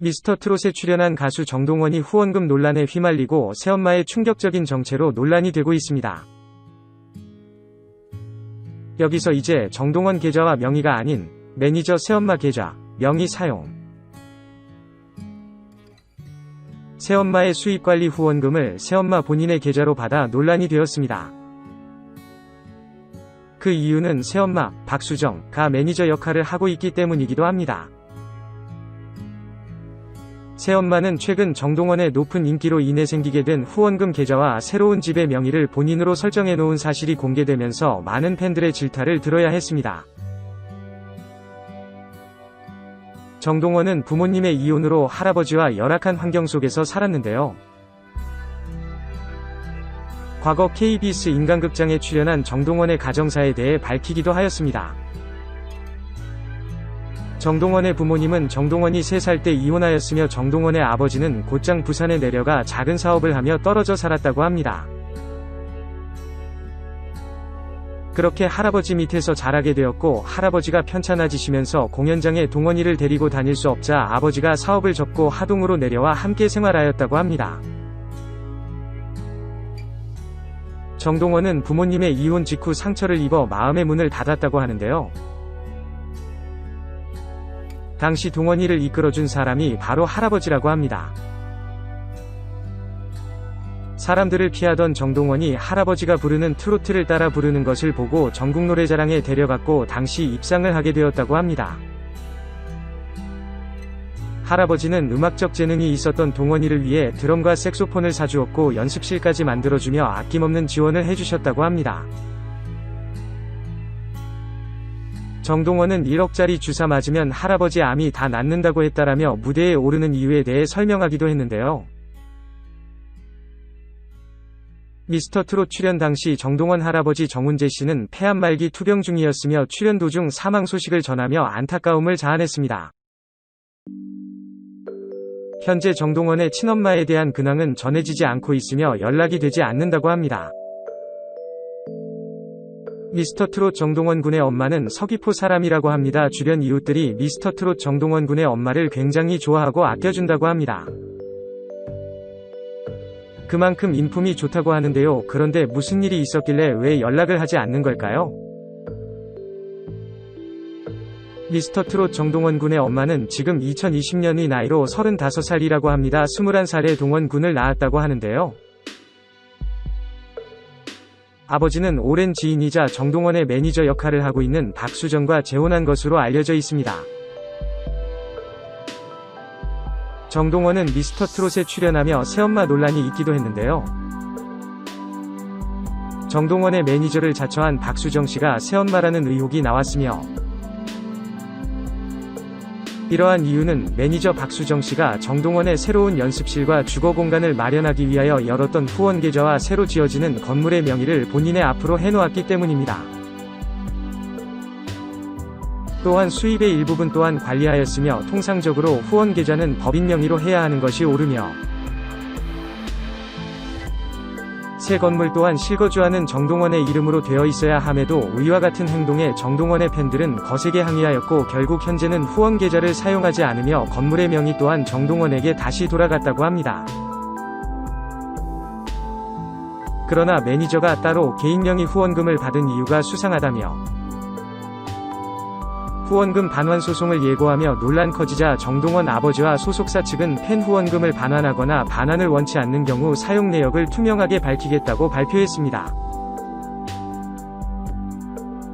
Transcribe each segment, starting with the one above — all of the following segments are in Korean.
미스터 트롯에 출연한 가수 정동원이 후원금 논란에 휘말리고 새엄마의 충격적인 정체로 논란이 되고 있습니다. 여기서 이제 정동원 계좌와 명의가 아닌 매니저 새엄마 계좌, 명의 사용. 새엄마의 수입관리 후원금을 새엄마 본인의 계좌로 받아 논란이 되었습니다. 그 이유는 새엄마, 박수정, 가 매니저 역할을 하고 있기 때문이기도 합니다. 새엄마는 최근 정동원의 높은 인기로 인해 생기게 된 후원금 계좌와 새로운 집의 명의를 본인으로 설정해 놓은 사실이 공개되면서 많은 팬들의 질타를 들어야 했습니다. 정동원은 부모님의 이혼으로 할아버지와 열악한 환경 속에서 살았는데요. 과거 KBS 인간극장에 출연한 정동원의 가정사에 대해 밝히기도 하였습니다. 정동원의 부모님은 정동원이 3살 때 이혼하였으며 정동원의 아버지는 곧장 부산에 내려가 작은 사업을 하며 떨어져 살았다고 합니다. 그렇게 할아버지 밑에서 자라게 되었고 할아버지가 편찮아지시면서 공연장에 동원이를 데리고 다닐 수 없자 아버지가 사업을 접고 하동으로 내려와 함께 생활하였다고 합니다. 정동원은 부모님의 이혼 직후 상처를 입어 마음의 문을 닫았다고 하는데요. 당시 동원이를 이끌어준 사람이 바로 할아버지라고 합니다. 사람들을 피하던 정동원이 할아버지가 부르는 트로트를 따라 부르는 것을 보고 전국노래자랑에 데려갔고 당시 입상을 하게 되었다고 합니다. 할아버지는 음악적 재능이 있었던 동원이를 위해 드럼과 색소폰을 사주었고 연습실까지 만들어주며 아낌없는 지원을 해주셨다고 합니다. 정동원은 1억짜리 주사 맞으면 할아버지 암이 다 낫는다고 했다라며 무대에 오르는 이유에 대해 설명하기도 했는데요. 미스터 트롯 출연 당시 정동원 할아버지 정훈재 씨는 폐암 말기 투병 중이었으며 출연 도중 사망 소식을 전하며 안타까움을 자아냈습니다. 현재 정동원의 친엄마에 대한 근황은 전해지지 않고 있으며 연락이 되지 않는다고 합니다. 미스터 트롯 정동원 군의 엄마는 서귀포 사람이라고 합니다. 주변 이웃들이 미스터 트롯 정동원 군의 엄마를 굉장히 좋아하고 아껴준다고 합니다. 그만큼 인품이 좋다고 하는데요. 그런데 무슨 일이 있었길래 왜 연락을 하지 않는 걸까요? 미스터 트롯 정동원 군의 엄마는 지금 2020년의 나이로 35살이라고 합니다. 21살에 동원 군을 낳았다고 하는데요. 아버지는 오랜 지인이자 정동원의 매니저 역할을 하고 있는 박수정과 재혼한 것으로 알려져 있습니다. 정동원은 미스터 트롯에 출연하며 새엄마 논란이 있기도 했는데요. 정동원의 매니저를 자처한 박수정 씨가 새엄마라는 의혹이 나왔으며 이러한 이유는 매니저 박수정 씨가 정동원의 새로운 연습실과 주거 공간을 마련하기 위하여 열었던 후원 계좌와 새로 지어지는 건물의 명의를 본인의 앞으로 해놓았기 때문입니다. 또한 수입의 일부분 또한 관리하였으며 통상적으로 후원 계좌는 법인 명의로 해야 하는 것이 옳으며 새 건물 또한 실거주하는 정동원의 이름으로 되어 있어야 함에도 위와 같은 행동에 정동원의 팬들은 거세게 항의하였고 결국 현재는 후원 계좌를 사용하지 않으며 건물의 명의 또한 정동원에게 다시 돌아갔다고 합니다. 그러나 매니저가 따로 개인 명의 후원금을 받은 이유가 수상하다며 후원금 반환 소송을 예고하며 논란 커지자 정동원 아버지와 소속사 측은 팬 후원금을 반환하거나 반환을 원치 않는 경우 사용 내역을 투명하게 밝히겠다고 발표했습니다.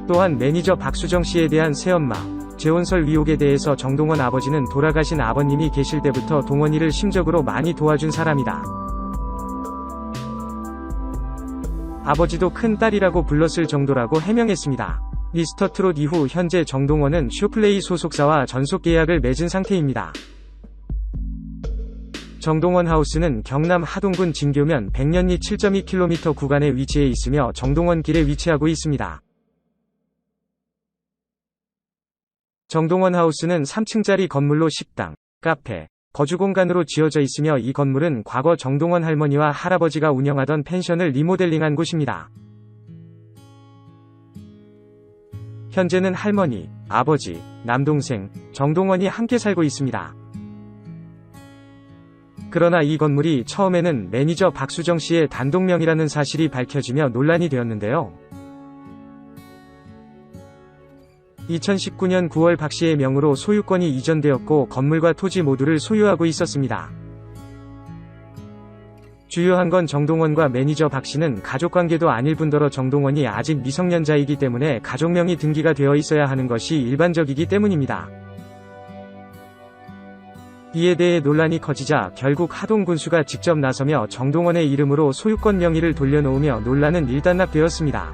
또한 매니저 박수정 씨에 대한 새엄마, 재혼설 의혹에 대해서 정동원 아버지는 돌아가신 아버님이 계실 때부터 동원이를 심적으로 많이 도와준 사람이다. 아버지도 큰 딸이라고 불렀을 정도라고 해명했습니다. 미스터 트롯 이후 현재 정동원은 슈플레이 소속사와 전속 계약을 맺은 상태입니다. 정동원 하우스는 경남 하동군 진교면 백년리 7.2km 구간에 위치해 있으며 정동원 길에 위치하고 있습니다. 정동원 하우스는 3층짜리 건물로 식당, 카페, 거주공간으로 지어져 있으며 이 건물은 과거 정동원 할머니와 할아버지가 운영하던 펜션을 리모델링한 곳입니다. 현재는 할머니, 아버지, 남동생, 정동원이 함께 살고 있습니다. 그러나 이 건물이 처음에는 매니저 박수정 씨의 단독명이라는 사실이 밝혀지며 논란이 되었는데요. 2019년 9월 박 씨의 명으로 소유권이 이전되었고 건물과 토지 모두를 소유하고 있었습니다. 주요한 건 정동원과 매니저 박 씨는 가족관계도 아닐 뿐더러 정동원이 아직 미성년자이기 때문에 가족명이 등기가 되어 있어야 하는 것이 일반적이기 때문입니다. 이에 대해 논란이 커지자 결국 하동 군수가 직접 나서며 정동원의 이름으로 소유권 명의를 돌려놓으며 논란은 일단락되었습니다.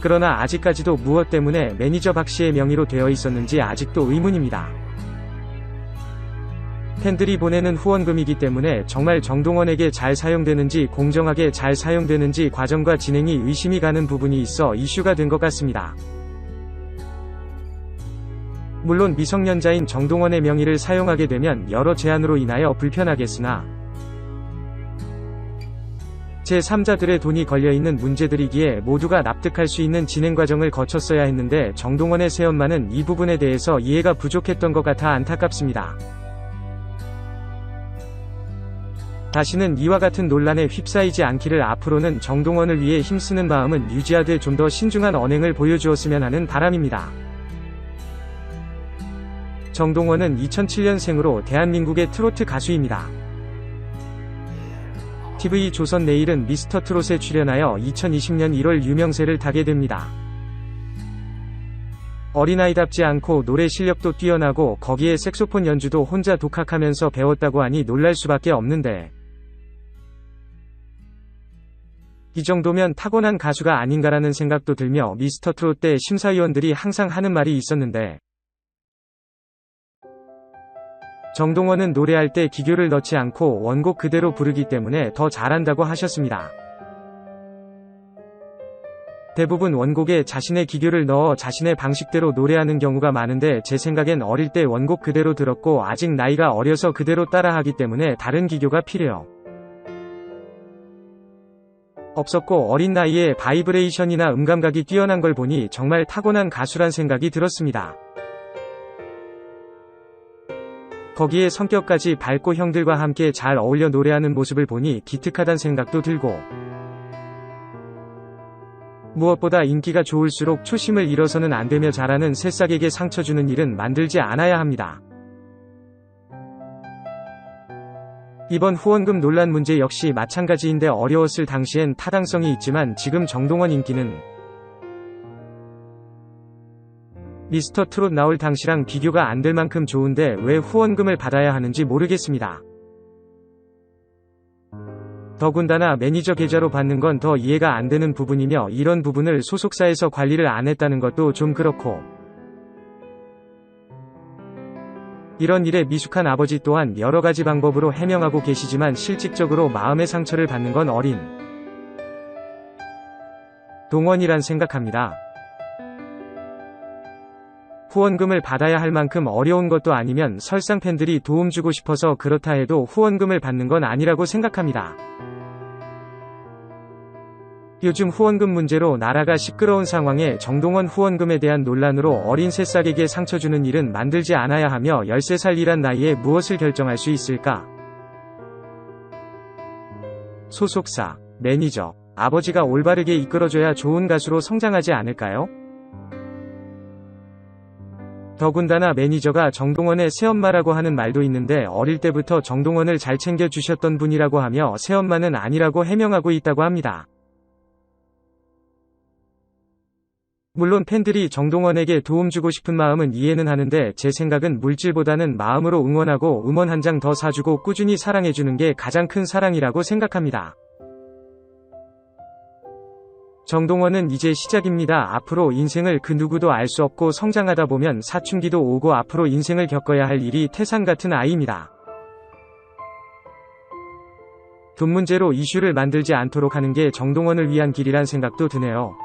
그러나 아직까지도 무엇 때문에 매니저 박 씨의 명의로 되어 있었는지 아직도 의문입니다. 팬들이 보내는 후원금이기 때문에 정말 정동원에게 잘 사용되는지 공정하게 잘 사용되는지 과정과 진행이 의심이 가는 부분이 있어 이슈가 된 것 같습니다. 물론 미성년자인 정동원의 명의를 사용하게 되면 여러 제한으로 인하여 불편하겠으나 제3자들의 돈이 걸려있는 문제들이기에 모두가 납득할 수 있는 진행 과정을 거쳤어야 했는데 정동원의 새엄마는 이 부분에 대해서 이해가 부족했던 것 같아 안타깝습니다. 다시는 이와 같은 논란에 휩싸이지 않기를 앞으로는 정동원을 위해 힘쓰는 마음은 유지하되 좀 더 신중한 언행을 보여주었으면 하는 바람입니다. 정동원은 2007년생으로 대한민국의 트로트 가수입니다. TV 조선 내일은 미스터 트롯에 출연하여 2020년 1월 유명세를 타게 됩니다. 어린아이답지 않고 노래 실력도 뛰어나고 거기에 색소폰 연주도 혼자 독학하면서 배웠다고 하니 놀랄 수밖에 없는데 이 정도면 타고난 가수가 아닌가라는 생각도 들며 미스터 트롯 때 심사위원들이 항상 하는 말이 있었는데 정동원은 노래할 때 기교를 넣지 않고 원곡 그대로 부르기 때문에 더 잘한다고 하셨습니다. 대부분 원곡에 자신의 기교를 넣어 자신의 방식대로 노래하는 경우가 많은데 제 생각엔 어릴 때 원곡 그대로 들었고 아직 나이가 어려서 그대로 따라하기 때문에 다른 기교가 필요 없었고 어린 나이에 바이브레이션이나 음감각이 뛰어난 걸 보니 정말 타고난 가수란 생각이 들었습니다. 거기에 성격까지 밝고 형들과 함께 잘 어울려 노래하는 모습을 보니 기특하단 생각도 들고 무엇보다 인기가 좋을수록 초심을 잃어서는 안 되며 잘하는 새싹에게 상처 주는 일은 만들지 않아야 합니다. 이번 후원금 논란 문제 역시 마찬가지인데 어려웠을 당시엔 타당성이 있지만 지금 정동원 인기는 미스터 트롯 나올 당시랑 비교가 안 될 만큼 좋은데 왜 후원금을 받아야 하는지 모르겠습니다. 더군다나 매니저 계좌로 받는 건 더 이해가 안 되는 부분이며 이런 부분을 소속사에서 관리를 안 했다는 것도 좀 그렇고 이런 일에 미숙한 아버지 또한 여러 가지 방법으로 해명하고 계시지만 실질적으로 마음의 상처를 받는 건 어린 동원이란 생각합니다. 후원금을 받아야 할 만큼 어려운 것도 아니면 설상 팬들이 도움 주고 싶어서 그렇다 해도 후원금을 받는 건 아니라고 생각합니다. 요즘 후원금 문제로 나라가 시끄러운 상황에 정동원 후원금에 대한 논란으로 어린 새싹에게 상처 주는 일은 만들지 않아야 하며 13살이란 나이에 무엇을 결정할 수 있을까? 소속사, 매니저, 아버지가 올바르게 이끌어줘야 좋은 가수로 성장하지 않을까요? 더군다나 매니저가 정동원의 새엄마라고 하는 말도 있는데 어릴 때부터 정동원을 잘 챙겨주셨던 분이라고 하며 새엄마는 아니라고 해명하고 있다고 합니다. 물론 팬들이 정동원에게 도움 주고 싶은 마음은 이해는 하는데 제 생각은 물질보다는 마음으로 응원하고 음원 한 장 더 사주고 꾸준히 사랑해주는 게 가장 큰 사랑이라고 생각합니다. 정동원은 이제 시작입니다. 앞으로 인생을 그 누구도 알 수 없고 성장하다 보면 사춘기도 오고 앞으로 인생을 겪어야 할 일이 태산 같은 아이입니다. 돈 문제로 이슈를 만들지 않도록 하는 게 정동원을 위한 길이란 생각도 드네요.